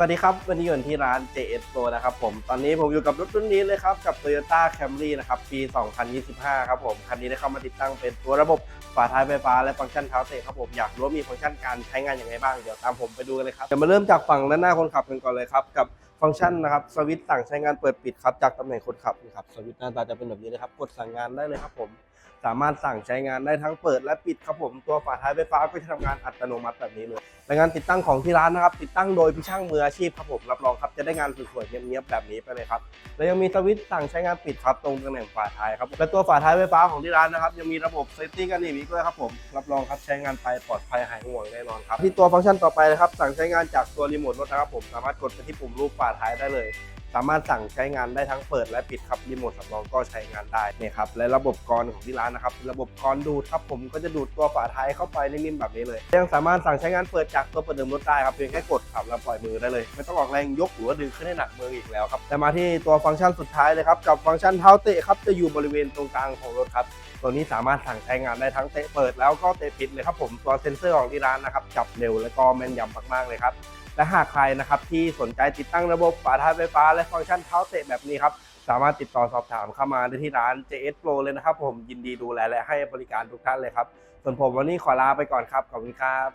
สวัสดีครับ วันนี้อยู่ที่ร้าน JS Pro นะครับผม ตอนนี้ผมอยู่กับรถรุ่นนี้เลยครับ กับ Toyota Camry นะครับ ปี 2025 ครับผม คันนี้ได้เข้ามาติดตั้งเป็นตัวระบบฝาท้ายไฟฟ้าและฟังก์ชันเท้าเตะครับผม อยากรู้ว่ามีฟังก์ชันการใช้งานอย่างไรบ้าง เดี๋ยวตามผมไปดูกันเลยครับ เดี๋ยวมาเริ่มจากฝั่งด้านหน้าคนขับกันก่อนเลยครับ กับฟังก์ชันนะครับ สวิตช์สั่งใช้งานเปิดปิดครับ จากตำแหน่งคนขับนะครับ สวิตช์หน้าตาจะเป็นแบบนี้เลยครับ กดสั่งงานได้เลยครับผม สามารถสั่งใช้งานได้ทั้งเปิดและปิดครับผมตัวฝาท้ายไฟฟ้าก็จะทำงานอัตโนมัติแบบนี้เลยและงานติดตั้งของที่ร้านนะครับ ติดตั้งโดยพี่ช่างมืออาชีพครับผมรับรองครับจะได้งานสวยๆเนียบๆแบบนี้ไปเลยครับและยังมีสวิตช์สั่งใช้งานปิดครับตรงตำแหน่งฝาท้ายครับและตัวฝาท้ายไฟฟ้าของที่ร้านนะครับยังมีระบบเซฟตี้กันนีบอีกด้วยครับผมรับรองครับใช้งานไปปลอดภัยหายห่วงแน่นอนครับที่ตัวฟังก์ชันต่อไปนะครับสั่งใช้งานจากตัวรีโมทรถนะครับผมสามารถกดไปที่ปุ่มรูปฝาท้ายได้เลย สามารถสั่งใช้งานได้ทั้งเปิดและปิดครับรีโมทสำรองก็ใช้งานได้เนี่ยครับและระบบกรของที่ร้านนะครับระบบกรดูดครับผมก็จะดูดตัวฝาท้ายเข้าไปนิ่มๆแบบนี้เลยยังสามารถสั่งใช้งานเปิดจากตัวเปิดเดิมรถได้ครับเพียงแค่กดขับแล้วปล่อยมือได้เลย ไม่ต้องออกแรงยกหรือว่าดึงขึ้นให้หนักมืออีกแล้วครับแต่มาที่ตัวฟังก์ชันสุดท้ายเลยครับกับฟังก์ชันเท้าเตะครับจะอยู่บริเวณตรงกลางของรถครับตัวนี้สามารถสั่งใช้งานได้ทั้งเตะเปิดแล้วก็เตะปิดเลยครับผมตัวเซ็นเซอร์ของที่ร้านนะครับจับเร็วและก็แม่นยำมากๆเลยครับ และหากใครนะครับที่สนใจติดตั้งระบบฝาท้ายไฟฟ้า และฟังก์ชันเท้าเตะแบบนี้ครับสามารถติดต่อสอบถามเข้ามาได้ที่ร้าน JS Pro เลยนะครับ ผมยินดีดูแลและให้บริการทุกท่านเลยครับ ส่วนผมวันนี้ขอลาไปก่อนครับ ขอบคุณครับ